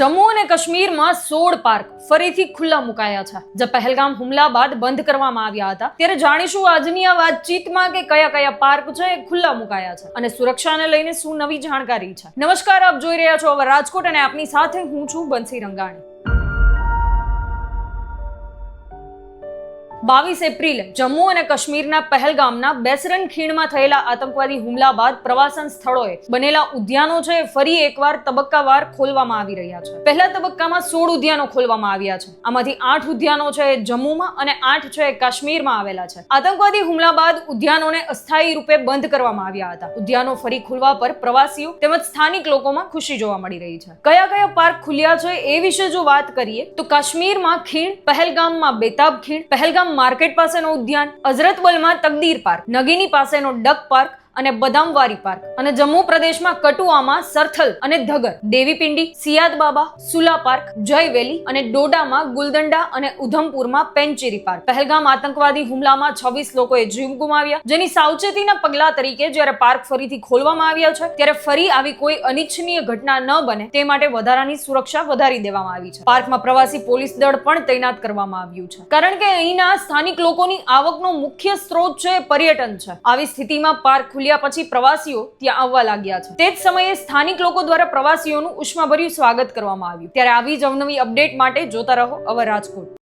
જમ્મુ અને કાશ્મીરમાં સોળ પાર્ક ફરીથી ખુલ્લા મુકાયા છે. જે પહેલગામ હુમલા બાદ બંધ કરવામાં આવ્યા હતા. ત્યારે જાણીશું આજની આ વાતચીતમાં કે કયા કયા પાર્ક છે એ ખુલ્લા મુકાયા છે અને સુરક્ષાને લઈને શું નવી જાણકારી છે. નમસ્કાર, આપ જોઈ રહ્યા છો હવે રાજકોટ અને આપની સાથે હું છું બંસી રંગાણી. બાવીસ એપ્રિલે જમ્મુ અને કાશ્મીરના પહેલગામના બેસરન ખીણમાં થયેલા આતંકવાદી હુમલા બાદ પ્રવાસન સ્થળોએ બનેલા ઉદ્યાનો છે ફરી એકવાર તબક્કાવાર ખોલવામાં આવી રહ્યા છે. પહેલા તબક્કામાં સોળ ઉદ્યાનો ખોલવામાં આવ્યા છે. આમાંથી આઠ ઉદ્યાનો છે જમ્મુમાં અને આઠ છે કાશ્મીરમાં આવેલા છે. આતંકવાદી હુમલા બાદ ઉદ્યાનોને અસ્થાયી રૂપે બંધ કરવામાં આવ્યા હતા. ઉદ્યાનો ફરી ખુલવા પર પ્રવાસીઓ તેમજ સ્થાનિક લોકોમાં ખુશી જોવા મળી રહી છે. કયા કયા પાર્ક ખુલ્યા છે, એ વિશે જો વાત કરીએ, તો કાશ્મીરમાં ખીણ, પહેલગામમાં બેતાબ ખીણ, પહેલગામ માર્કેટ પાસેનો ઉદ્યાન અઝરતબલમાં તકદીર પાર્ક નગીની પાસેનો ડક પાર્ક અને બદામવારી પાર્ક અને જમ્મુ પ્રદેશમાં કટુઆમાં સરથલ અને ધગર, દેવીપિંડી, સિયાદ બાબા, સુલા પાર્ક, જયવેલી અને ડોડામાં ગુલદંડા અને ઉધમપુરમાં પેન્ચેરી પાર્ક. પહેલગામ આતંકવાદી હુમલામાં છવ્વીસ લોકોએ જીવ ગુમાવ્યા. જેની સાવચેતીના પગલા તરીકે જ્યારે પાર્ક ફરીથી ખોલવામાં આવ્યા છે, ત્યારે ફરી આવી કોઈ અનિચ્છનીય ઘટના ન બને, તે માટે વધારાની સુરક્ષા વધારી દેવામાં આવી છે. પાર્કમાં પ્રવાસી પોલીસ દળ પણ તૈનાત કરવામાં આવ્યું છે. કારણ કે અહીંના સ્થાનિક લોકોની આવકનો મુખ્ય સ્ત્રોત છે પર્યટન છે. આવી સ્થિતિમાં પાર્ક ખુલ્યા પછી પ્રવાસીઓ ત્યાં આવવા લાગ્યા છે. તે જ સમયે સ્થાનિક લોકો દ્વારા પ્રવાસીઓનું ઉષ્માભર્યું સ્વાગત કરવામાં આવ્યું. ત્યારે આવી જ અવનવી અપડેટ માટે જોતા રહો અવર રાજકોટ.